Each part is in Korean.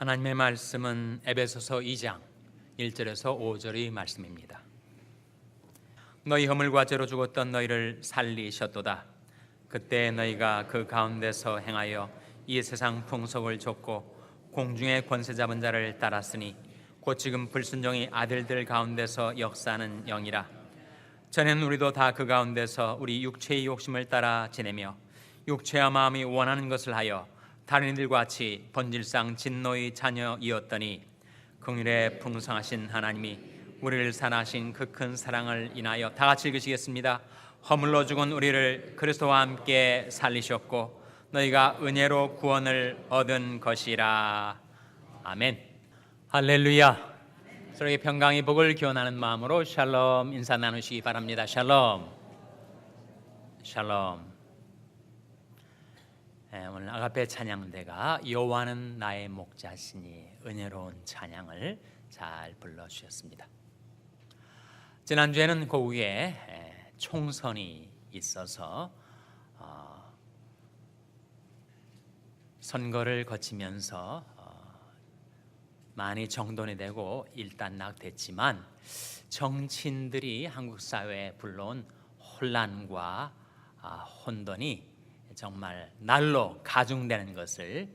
하나님의 말씀은 에베소서 2장 1절에서 5절의 말씀입니다. 너희 허물과 죄로 죽었던 너희를 살리셨도다. 그때 너희가 그 가운데서 행하여 이 세상 풍속을 줬고 공중의 권세 잡은 자를 따랐으니 곧 지금 불순종이 아들들 가운데서 역사하는 영이라. 전에는 우리도 다 그 가운데서 우리 육체의 욕심을 따라 지내며 육체와 마음이 원하는 것을 하여 다른 이들과 같이 본질상 진노의 자녀이었더니 긍휼에 풍성하신 하나님이 우리를 사랑하신 그 큰 사랑을 인하여 다 같이 읽으시겠습니다. 허물로 죽은 우리를 그리스도와 함께 살리셨고 너희가 은혜로 구원을 얻은 것이라. 아멘. 할렐루야. 서로의 평강의 복을 기원하는 마음으로 샬롬 인사 나누시기 바랍니다. 샬롬. 샬롬. 예, 오늘 아가페 찬양대가 여호와는 나의 목자시니 은혜로운 찬양을 잘 불러 주셨습니다. 지난주에는 그 위에 예, 총선이 있어서 어, 선거를 거치면서 어, 많이 정돈이 되고 일단락됐지만 정치인들이 한국 사회에 불러온 혼란과 아, 혼돈이 정말 날로 가중되는 것을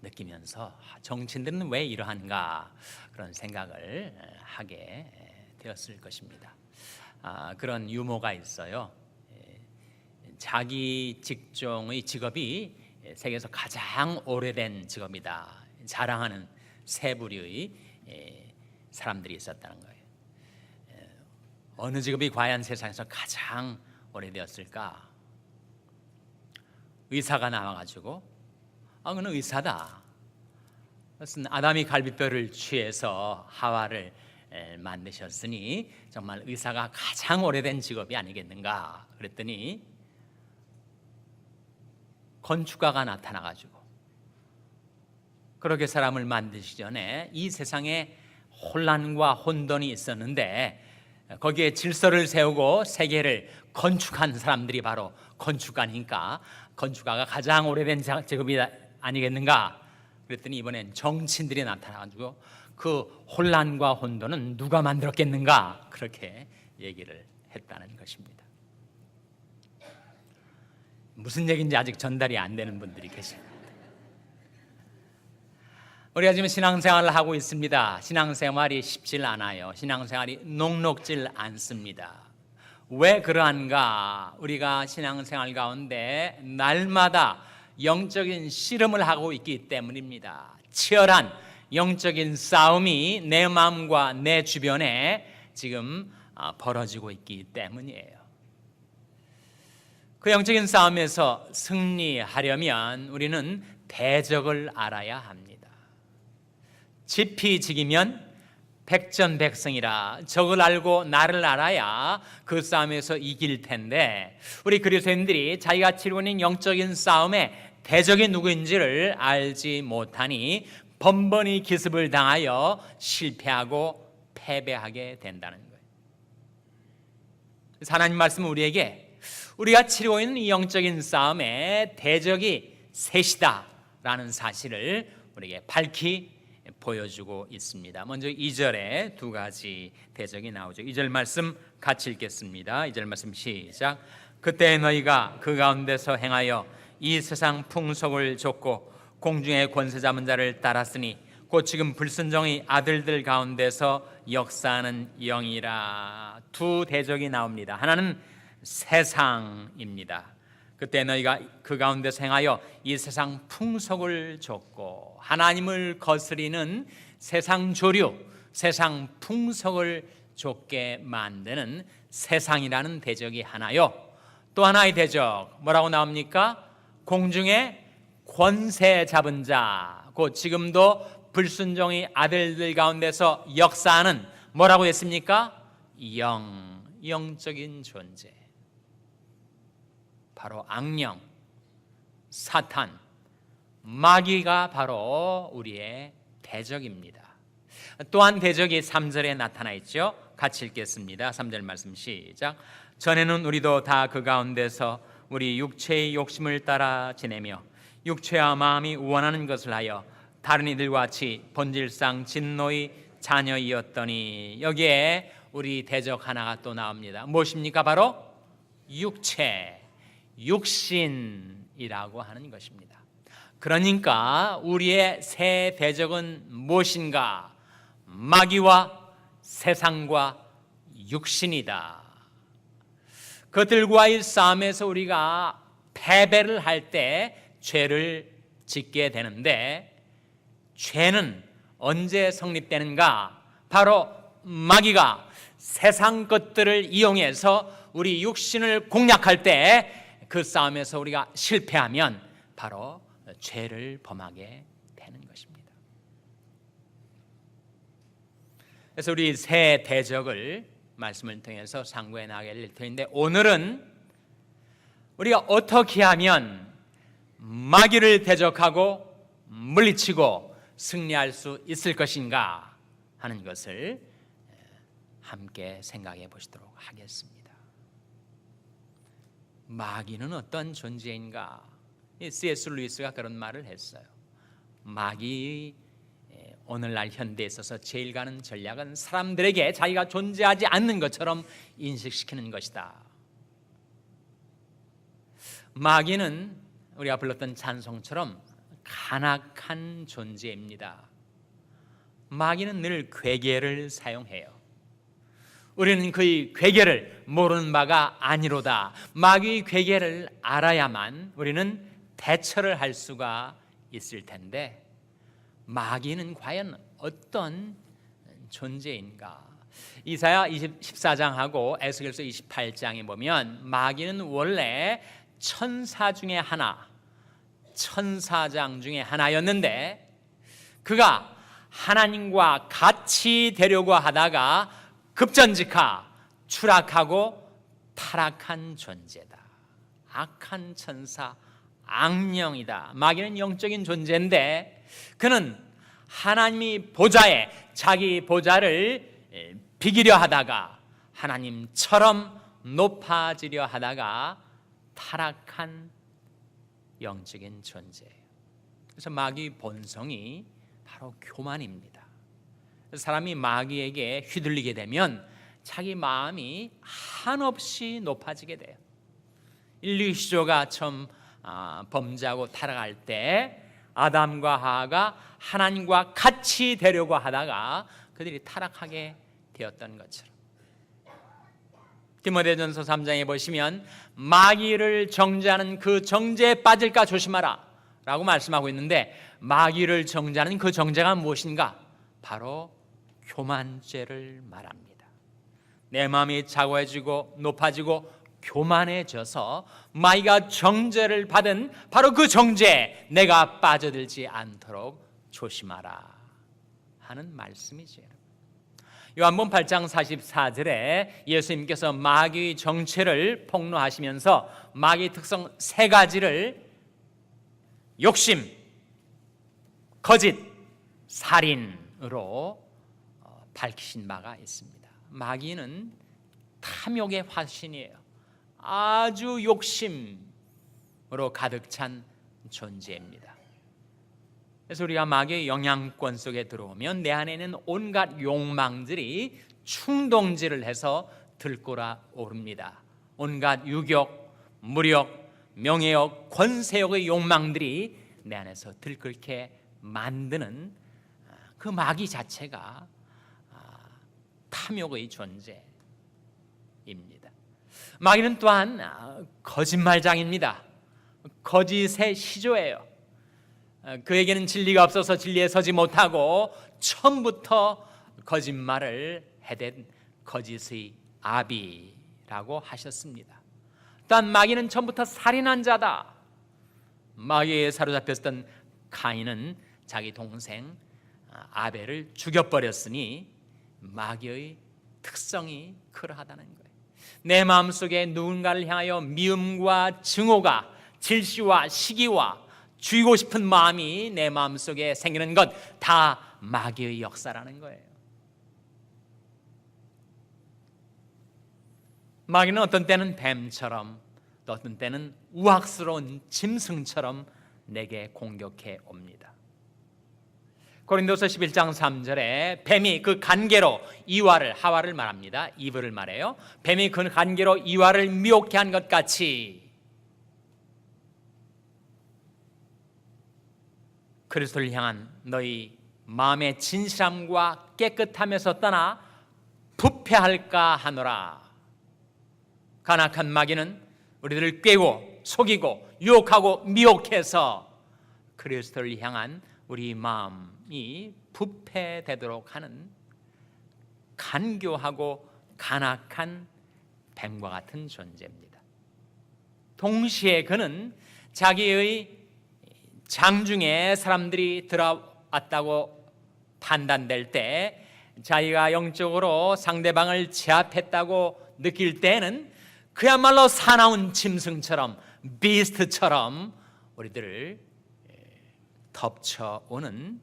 느끼면서 정치인들은 왜 이러한가 그런 생각을 하게 되었을 것입니다. 아, 그런 유머가 있어요. 예, 자기 직종의 직업이 세계에서 가장 오래된 직업이다 자랑하는 세 부류의 예, 사람들이 있었다는 거예요. 예, 어느 직업이 과연 세상에서 가장 오래되었을까? 의사가 나와가지고 아 그는 의사다. 그것은 아담이 갈비뼈를 취해서 하와를 에, 만드셨으니 정말 의사가 가장 오래된 직업이 아니겠는가 그랬더니 건축가가 나타나가지고 그렇게 사람을 만드시기 전에 이 세상에 혼란과 혼돈이 있었는데 거기에 질서를 세우고 세계를 건축한 사람들이 바로 건축가니까 건축가가 가장 오래된 직업이 아니겠는가? 그랬더니 이번엔 정치인들이 나타나가지고 그 혼란과 혼돈은 누가 만들었겠는가? 그렇게 얘기를 했다는 것입니다. 무슨 얘기인지 아직 전달이 안 되는 분들이 계십니다. 우리가 지금 신앙생활을 하고 있습니다. 신앙생활이 쉽질 않아요. 신앙생활이 녹록질 않습니다. 왜 그러한가? 우리가 신앙생활 가운데 날마다 영적인 씨름을 하고 있기 때문입니다. 치열한 영적인 싸움이 내 마음과 내 주변에 지금 아, 벌어지고 있기 때문이에요. 그 영적인 싸움에서 승리하려면 우리는 대적을 알아야 합니다. 지피지기면 백전백승이라 적을 알고 나를 알아야 그 싸움에서 이길 텐데 우리 그리스도인들이 자기가 치르고 있는 영적인 싸움에 대적이 누구인지를 알지 못하니 번번이 기습을 당하여 실패하고 패배하게 된다는 거예요. 하나님 말씀은 우리에게 우리가 치르고 있는 이 영적인 싸움에 대적이 셋이다라는 사실을 우리에게 밝히 보여주고 있습니다. 먼저 2절에 두 가지 대적이 나오죠. 2절 말씀 같이 읽겠습니다. 2절 말씀 시작. 그때 너희가 그 가운데서 행하여 이 세상 풍속을 줬고 공중의 권세 잡은 자를 따랐으니 곧 지금 불순종의 아들들 가운데서 역사하는 영이라 두 대적이 나옵니다. 하나는 세상입니다. 그때 너희가 그 가운데서 행하여 이 세상 풍속을 줬고 하나님을 거스리는 세상 조류, 세상 풍속을 줬게 만드는 세상이라는 대적이 하나요. 또 하나의 대적 뭐라고 나옵니까? 공중에 권세 잡은 자, 곧 지금도 불순종의 아들들 가운데서 역사하는 뭐라고 했습니까? 영, 영적인 존재. 바로 악령, 사탄, 마귀가 바로 우리의 대적입니다. 또한 대적이 3절에 나타나 있죠. 같이 읽겠습니다. 3절 말씀 시작. 전에는 우리도 다 그 가운데서 우리 육체의 욕심을 따라 지내며 육체와 마음이 원하는 것을 하여 다른 이들과 같이 본질상 진노의 자녀이었더니 여기에 우리 대적 하나가 또 나옵니다. 무엇입니까? 바로 육체, 육신이라고 하는 것입니다. 그러니까 우리의 새 대적은 무엇인가? 마귀와 세상과 육신이다. 그들과의 싸움에서 우리가 패배를 할 때 죄를 짓게 되는데 죄는 언제 성립되는가? 바로 마귀가 세상 것들을 이용해서 우리 육신을 공략할 때 그 싸움에서 우리가 실패하면 바로 죄를 범하게 되는 것입니다. 그래서 우리 새 대적을 말씀을 통해서 상고해 나가게 될 터인데 오늘은 우리가 어떻게 하면 마귀를 대적하고 물리치고 승리할 수 있을 것인가 하는 것을 함께 생각해 보시도록 하겠습니다. 마귀는 어떤 존재인가? C.S. 루이스가 그런 말을 했어요. 마귀 오늘날 현대에 있어서 제일 가는 전략은 사람들에게 자기가 존재하지 않는 것처럼 인식시키는 것이다. 마귀는 우리가 불렀던 찬송처럼 간악한 존재입니다. 마귀는 늘 괴계를 사용해요. 우리는 그의 괴계를 모르는 바가 아니로다. 마귀의 괴계를 알아야만 우리는 대처를 할 수가 있을 텐데 마귀는 과연 어떤 존재인가? 이사야 14장하고 에스겔서 28장에 보면 마귀는 원래 천사 중에 하나, 천사장 중에 하나였는데 그가 하나님과 같이 되려고 하다가 급전직하 추락하고 타락한 존재다. 악한 천사, 악령이다. 마귀는 영적인 존재인데 그는 하나님이 보좌에 자기 보좌를 비기려 하다가 하나님처럼 높아지려 하다가 타락한 영적인 존재예요. 그래서 마귀 본성이 바로 교만입니다. 사람이 마귀에게 휘둘리게 되면 자기 마음이 한없이 높아지게 돼요. 인류 시조가 처음 아, 범죄하고 타락할 때 아담과 하하가 하나님과 같이 되려고 하다가 그들이 타락하게 되었던 것처럼 디모데전서 3장에 보시면 마귀를 정죄하는 그 정죄에 빠질까 조심하라 라고 말씀하고 있는데 마귀를 정죄하는 그 정죄가 무엇인가? 바로 교만죄를 말합니다. 내 마음이 자고해지고 높아지고 교만해져서 마귀가 정죄를 받은 바로 그 정죄에 내가 빠져들지 않도록 조심하라 하는 말씀이죠. 요한복음 8장 44절에 예수님께서 마귀의 정체를 폭로하시면서 마귀 특성 세 가지를 욕심, 거짓, 살인으로 어, 밝히신 바가 있습니다. 마귀는 탐욕의 화신이에요. 아주 욕심으로 가득 찬 존재입니다. 그래서 우리가 마귀의 영향권 속에 들어오면 내 안에는 온갖 욕망들이 충동질을 해서 들꼬라 오릅니다. 온갖 유격, 무력, 명예욕, 권세욕의 욕망들이 내 안에서 들끓게 만드는 아, 그 마귀 자체가 아, 탐욕의 존재입니다. 마귀는 또한 아, 거짓말장입니다. 거짓의 시조예요. 어, 그에게는 진리가 없어서 진리에 서지 못하고 처음부터 거짓말을 해댄 거짓의 아비라고 하셨습니다. 또한 마귀는 처음부터 살인한 자다. 마귀에 사로잡혔던 가인은 자기 동생 아, 아벨을 죽여버렸으니 마귀의 특성이 그러하다는 거예요. 내 마음속에 누군가를 향하여 미움과 증오가 질시와 시기와 죽이고 싶은 마음이 내 마음속에 생기는 것 다 마귀의 역사라는 거예요. 마귀는 어떤 때는 뱀처럼 또 어떤 때는 우악스러운 짐승처럼 내게 공격해 옵니다. 고린도서 11장 3절에 뱀이 그 간계로 이와를 하와를 말합니다. 이브를 말해요. 뱀이 그 간계로 이와를 미혹해 한 것 같이 그리스도를 향한 너희 마음의 진실함과 깨끗함에서 떠나 부패할까 하노라. 간악한 마귀는 우리들을 꿰고 속이고 유혹하고 미혹해서 그리스도를 향한 우리 마음 이 부패되도록 하는 간교하고 간악한 뱀과 같은 존재입니다. 동시에 그는 자기의 장중에 사람들이 들어왔다고 판단될 때 자기가 영적으로 상대방을 제압했다고 느낄 때는 그야말로 사나운 짐승처럼 비스트처럼 우리들을 덮쳐오는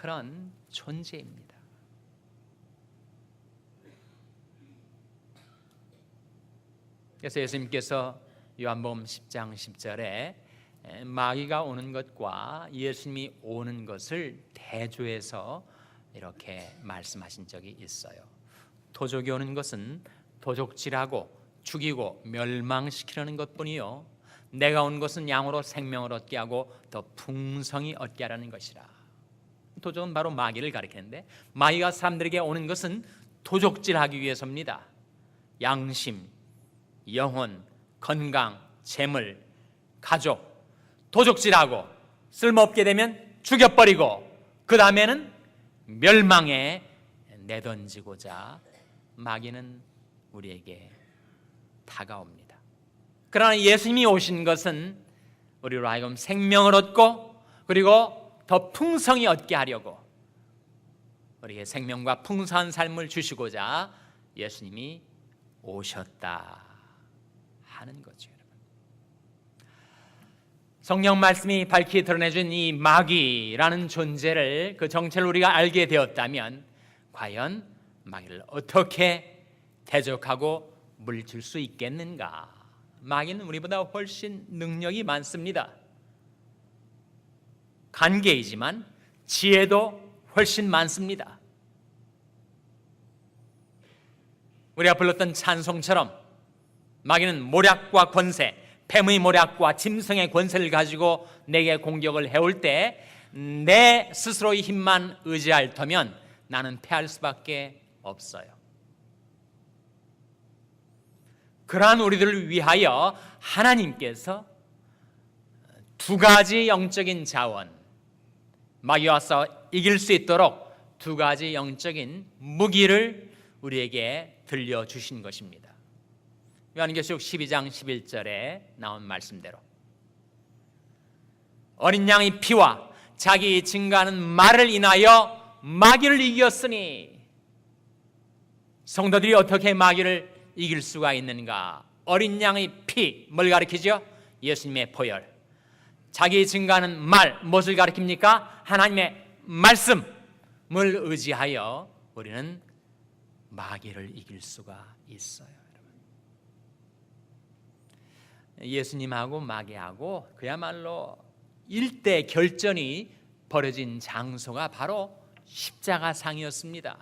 그런 존재입니다. 그래서 예수님께서 요한복음 10장 10절에 마귀가 오는 것과 예수님이 오는 것을 대조해서 이렇게 말씀하신 적이 있어요. 도적이 오는 것은 도적질하고 죽이고 멸망시키려는 것뿐이요. 내가 온 것은 양으로 생명을 얻게 하고 더 풍성히 얻게 하라는 것이라. 도적은 바로 마귀를 가리키는데 마귀가 사람들에게 오는 것은 도적질하기 위해서입니다. 양심, 영혼, 건강, 재물, 가족 도적질하고 쓸모없게 되면 죽여버리고 그 다음에는 멸망에 내던지고자 마귀는 우리에게 다가옵니다. 그러나 예수님이 오신 것은 우리로 하여금 생명을 얻고 그리고 더 풍성히 얻게 하려고 우리의 생명과 풍성한 삶을 주시고자 예수님이 오셨다 하는 거죠. 성령 말씀이 밝히 드러내준 이 마귀라는 존재를 그 정체를 우리가 알게 되었다면 과연 마귀를 어떻게 대적하고 물질 수 있겠는가? 마귀는 우리보다 훨씬 능력이 많습니다. 관계이지만 지혜도 훨씬 많습니다. 우리가 불렀던 찬송처럼 마귀는 모략과 권세, 뱀의 모략과 짐승의 권세를 가지고 내게 공격을 해올 때 내 스스로의 힘만 의지할 터면 나는 패할 수밖에 없어요. 그러한 우리들을 위하여 하나님께서 두 가지 영적인 자원 마귀와서 이길 수 있도록 두 가지 영적인 무기를 우리에게 들려 주신 것입니다. 요한계시록 12장 11절에 나온 말씀대로 어린 양의 피와 자기 증가하는 말을 인하여 마귀를 이겼으니 성도들이 어떻게 마귀를 이길 수가 있는가? 어린 양의 피, 뭘 가리키죠? 예수님의 보혈. 자기 증가하는 말, 무엇을 가리킵니까? 하나님의 말씀을 의지하여 우리는 마귀를 이길 수가 있어요. 예수님하고 마귀하고 그야말로 일대 결전이 벌어진 장소가 바로 십자가 상이었습니다.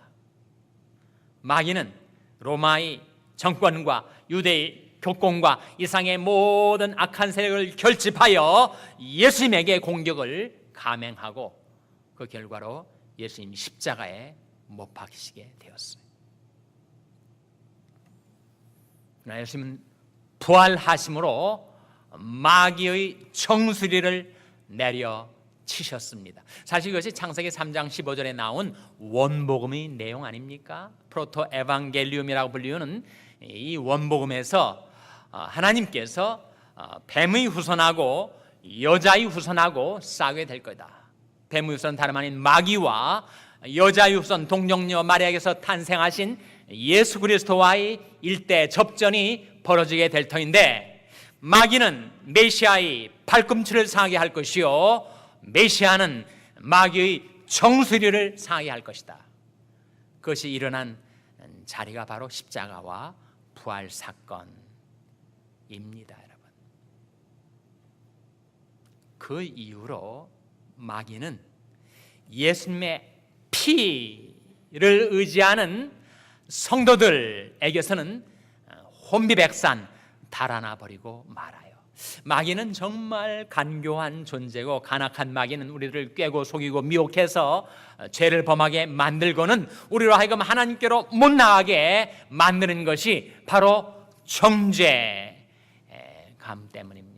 마귀는 로마의 정권과 유대의 교권과 이상의 모든 악한 세력을 결집하여 예수님에게 공격을 감행하고 그 결과로 예수님 십자가에 못 박히시게 되었어요. 예수님은 부활하심으로 마귀의 정수리를 내려 치셨습니다. 사실 이것이 창세기 3장 15절에 나온 원복음의 내용 아닙니까? 프로토 에반겔리움이라고 불리우는 이 원복음에서 어, 하나님께서 어, 뱀의 후손하고 여자의 후손하고 싸게 될 거다. 뱀의 후손 다름 아닌 마귀와 여자의 후손 동정녀 마리아에게서 탄생하신 예수 그리스도와의 일대 접전이 벌어지게 될 터인데 마귀는 메시아의 발꿈치를 상하게 할 것이요 메시아는 마귀의 정수리를 상하게 할 것이다. 그것이 일어난 자리가 바로 십자가와 부활 사건입니다, 여러분. 그 이후로 마귀는 예수님의 피를 의지하는 성도들에게서는 혼비백산 달아나 버리고 말아요. 마귀는 정말 간교한 존재고 간악한 마귀는 우리를 꿰고 속이고 미혹해서 죄를 범하게 만들고는 우리로 하여금 하나님께로 못 나가게 만드는 것이 바로 정죄감 때문입니다.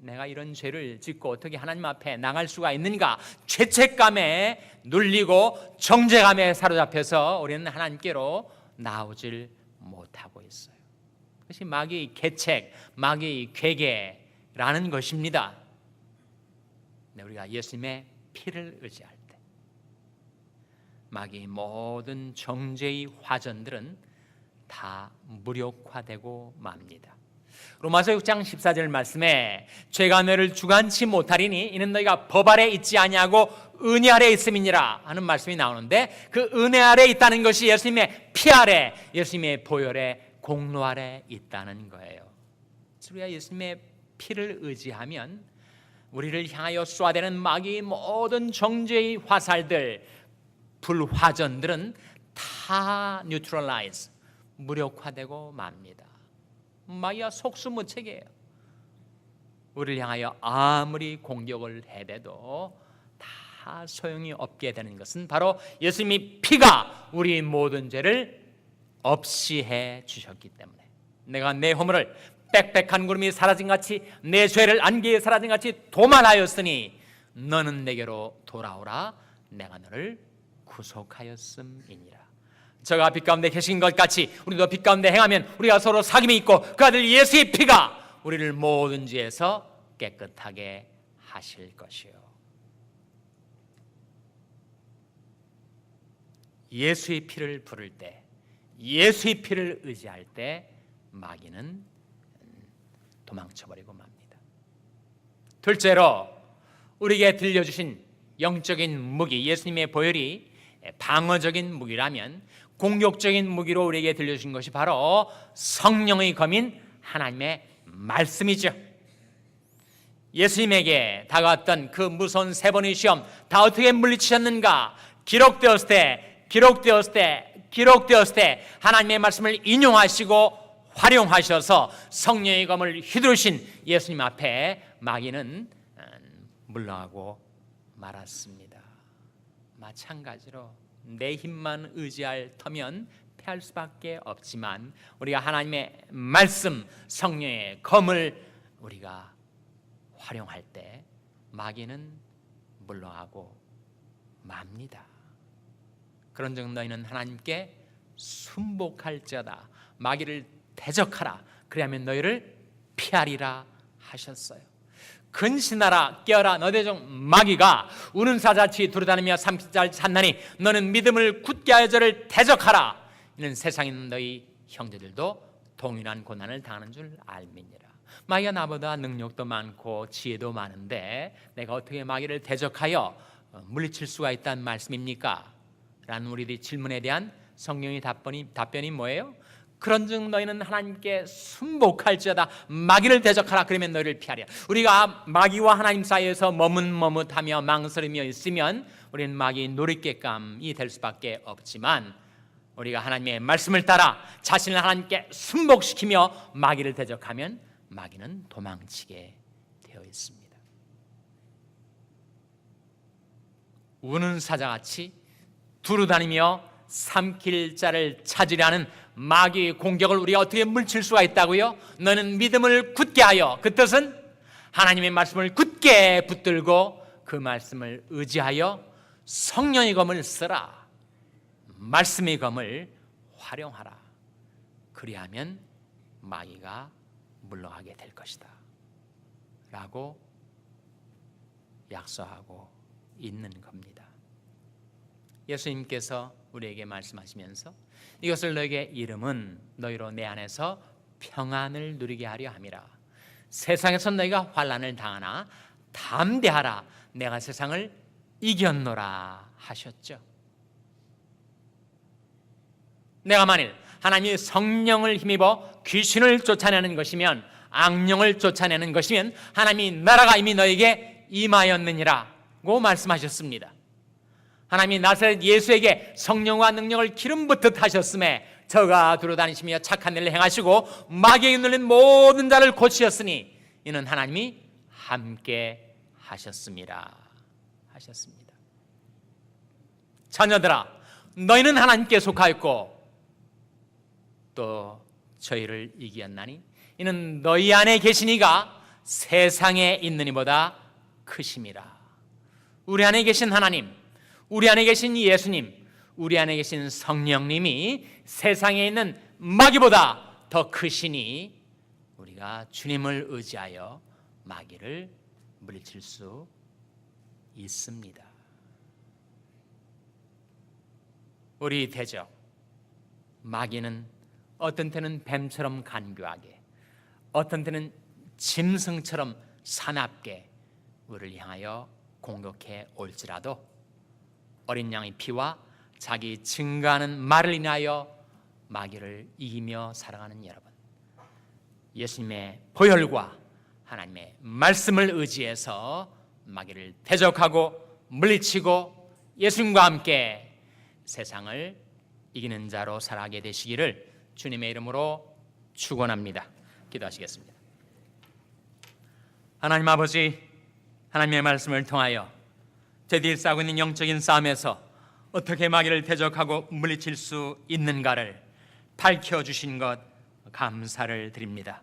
내가 이런 죄를 짓고 어떻게 하나님 앞에 나갈 수가 있는가? 죄책감에 눌리고 정죄감에 사로잡혀서 우리는 하나님께로 나오질 못하고 있어요. 그것이 마귀의 계책, 마귀의 괴계라는 것입니다. 네, 우리가 예수님의 피를 의지할 때 마귀의 모든 정죄의 화전들은 다 무력화되고 맙니다. 로마서 6장 14절 말씀에 죄가 너를 주관치 못하리니 이는 너희가 법 아래 있지 아니하고 은혜 아래 있음이니라 하는 말씀이 나오는데 그 은혜 아래 있다는 것이 예수님의 피 아래 예수님의 보혈의 공로 아래 있다는 거예요. 우리가 예수님의 피를 의지하면 우리를 향하여 쏴대는 마귀의 모든 정죄의 화살들 불화전들은 다 뉴트럴라이즈 무력화되고 맙니다. 마귀가 속수무책이에요. 우리를 향하여 아무리 공격을 해대도 다 소용이 없게 되는 것은 바로 예수님이 피가 우리 모든 죄를 없이 해 주셨기 때문에. 내가 내 허물을 빽빽한 구름이 사라진 같이 내 죄를 안개에 사라진 같이 도말하였으니 너는 내게로 돌아오라. 내가 너를 구속하였음이니라. 저가 빛 가운데 계신 것 같이 우리도 빛 가운데 행하면 우리가 서로 사귐이 있고 그 아들 예수의 피가 우리를 모든 죄에서 깨끗하게 하실 것이요. 예수의 피를 부를 때 예수의 피를 의지할 때 마귀는 도망쳐버리고 맙니다. 둘째로 우리에게 들려주신 영적인 무기 예수님의 보혈이 방어적인 무기라면 공격적인 무기로 우리에게 들려주신 것이 바로 성령의 검인 하나님의 말씀이죠. 예수님에게 다가왔던 그 무서운 세 번의 시험 다 어떻게 물리치셨는가? 기록되었을 때, 기록되었을 때, 기록되었을 때 하나님의 말씀을 인용하시고 활용하셔서 성령의 검을 휘두르신 예수님 앞에 마귀는 음, 물러가고 말았습니다. 마찬가지로 내 힘만 의지할 터면 패할 수밖에 없지만 우리가 하나님의 말씀 성령의 검을 우리가 활용할 때 마귀는 물러가고 맙니다. 그런즉 너희는 하나님께 순복할지어다. 마귀를 대적하라. 그리하면 너희를 피하리라 하셨어요. 근신하라 깨어라. 너대 중 마귀가 우는 사자치 두루다니며 삼키잘 산나니 너는 믿음을 굳게 하여 저를 대적하라. 이는 세상에 있는 너희 형제들도 동일한 고난을 당하는 줄 알미니라. 마귀가 나보다 능력도 많고 지혜도 많은데 내가 어떻게 마귀를 대적하여 어, 물리칠 수가 있다는 말씀입니까? 라는 우리들의 질문에 대한 성령의 답변이, 답변이 뭐예요? 그런즉 너희는 하나님께 순복할지어다. 마귀를 대적하라. 그러면 너희를 피하리라 우리가 마귀와 하나님 사이에서 머뭇머뭇하며 망설이며 있으면 우리는 마귀 놀이개감이 될 수밖에 없지만 우리가 하나님의 말씀을 따라 자신을 하나님께 순복시키며 마귀를 대적하면 마귀는 도망치게 되어 있습니다. 우는 사자같이 두루다니며 삼킬 자를 찾으려는 마귀의 공격을 우리가 어떻게 물칠 수가 있다고요? 너는 믿음을 굳게 하여 그 뜻은 하나님의 말씀을 굳게 붙들고 그 말씀을 의지하여 성령의 검을 쓰라. 말씀의 검을 활용하라. 그리하면 마귀가 물러가게 될 것이다. 라고 약속하고 있는 겁니다. 예수님께서 우리에게 말씀하시면서 이것을 너에게 이름은 너희로 내 안에서 평안을 누리게 하려 함이라. 세상에서 너희가 환란을 당하나 담대하라. 내가 세상을 이겼노라 하셨죠. 내가 만일 하나님의 성령을 힘입어 귀신을 쫓아내는 것이면 악령을 쫓아내는 것이면 하나님이 나라가 이미 너에게 임하였느니라고 말씀하셨습니다. 하나님이 나사렛 예수에게 성령과 능력을 기름 붓듯 하셨음에 저가 두루다니시며 착한 일을 행하시고 마귀에 눌린 모든 자를 고치셨으니 이는 하나님이 함께 하셨습니다. 하셨습니다. 자녀들아, 너희는 하나님께 속하였고 또 저희를 이기었나니 이는 너희 안에 계시니가 세상에 있는 이보다 크심이라. 우리 안에 계신 하나님, 우리 안에 계신 예수님, 우리 안에 계신 성령님이 세상에 있는 마귀보다 더 크시니 우리가 주님을 의지하여 마귀를 물리칠 수 있습니다. 우리 대적 마귀는 어떤 때는 뱀처럼 간교하게 어떤 때는 짐승처럼 사납게 우리를 향하여 공격해 올지라도 어린 양의 피와 자기 증가하는 말을 인하여 마귀를 이기며 살아가는 여러분 예수님의 보혈과 하나님의 말씀을 의지해서 마귀를 대적하고 물리치고 예수님과 함께 세상을 이기는 자로 살아가게 되시기를 주님의 이름으로 축원합니다. 기도하시겠습니다. 하나님 아버지 하나님의 말씀을 통하여 저희들이 싸우고 있는 영적인 싸움에서 어떻게 마귀를 대적하고 물리칠 수 있는가를 밝혀 주신 것 감사를 드립니다.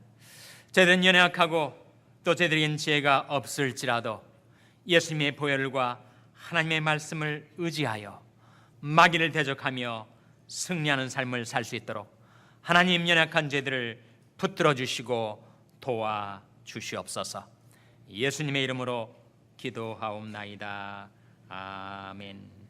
저희들은 연약하고 또 저희들에겐 지혜가 없을지라도 예수님의 보혈과 하나님의 말씀을 의지하여 마귀를 대적하며 승리하는 삶을 살 수 있도록 하나님 연약한 죄들을 붙들어 주시고 도와 주시옵소서. 예수님의 이름으로 기도하옵나이다. 아멘.